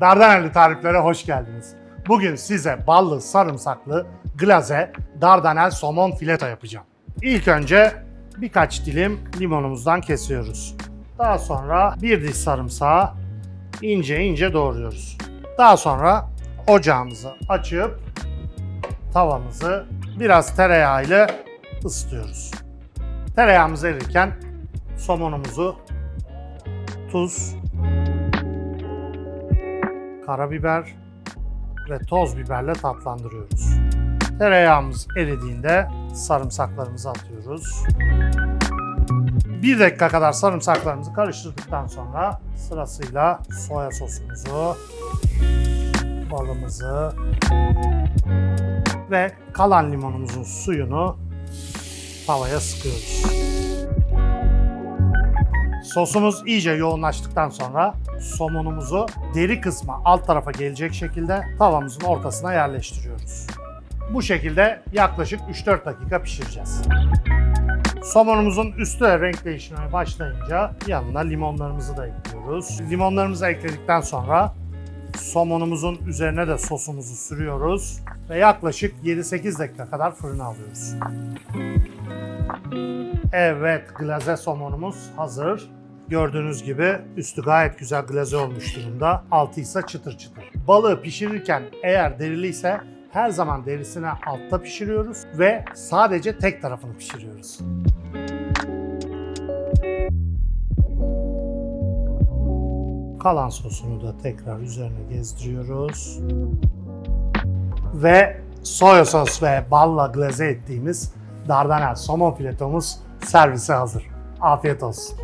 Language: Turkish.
Dardanelli tariflere hoş geldiniz. Bugün size ballı, sarımsaklı, glaze, dardanel somon fileto yapacağım. İlk önce birkaç dilim limonumuzdan kesiyoruz. Daha sonra bir diş sarımsağı ince ince doğruyoruz. Daha sonra ocağımızı açıp tavamızı biraz tereyağıyla ısıtıyoruz. Tereyağımız erirken somonumuzu tuz, karabiber ve toz biberle tatlandırıyoruz. Tereyağımız eridiğinde sarımsaklarımızı atıyoruz. Bir dakika kadar sarımsaklarımızı karıştırdıktan sonra sırasıyla soya sosumuzu, balımızı ve kalan limonumuzun suyunu tavaya sıkıyoruz. Sosumuz iyice yoğunlaştıktan sonra somonumuzu deri kısmı alt tarafa gelecek şekilde tavamızın ortasına yerleştiriyoruz. Bu şekilde yaklaşık 3-4 dakika pişireceğiz. Somonumuzun üstü renk değişmeye başlayınca yanına limonlarımızı da ekliyoruz. Limonlarımızı ekledikten sonra somonumuzun üzerine de sosumuzu sürüyoruz ve yaklaşık 7-8 dakika kadar fırına alıyoruz. Evet, glaze somonumuz hazır. Gördüğünüz gibi üstü gayet güzel glaze olmuş durumda. Altı ise çıtır çıtır. Balığı pişirirken eğer deriliyse her zaman derisini altta pişiriyoruz ve sadece tek tarafını pişiriyoruz. Kalan sosunu da tekrar üzerine gezdiriyoruz. Ve soya sos ve balla glaze ettiğimiz dardanel somon filetomuz servise hazır. Afiyet olsun.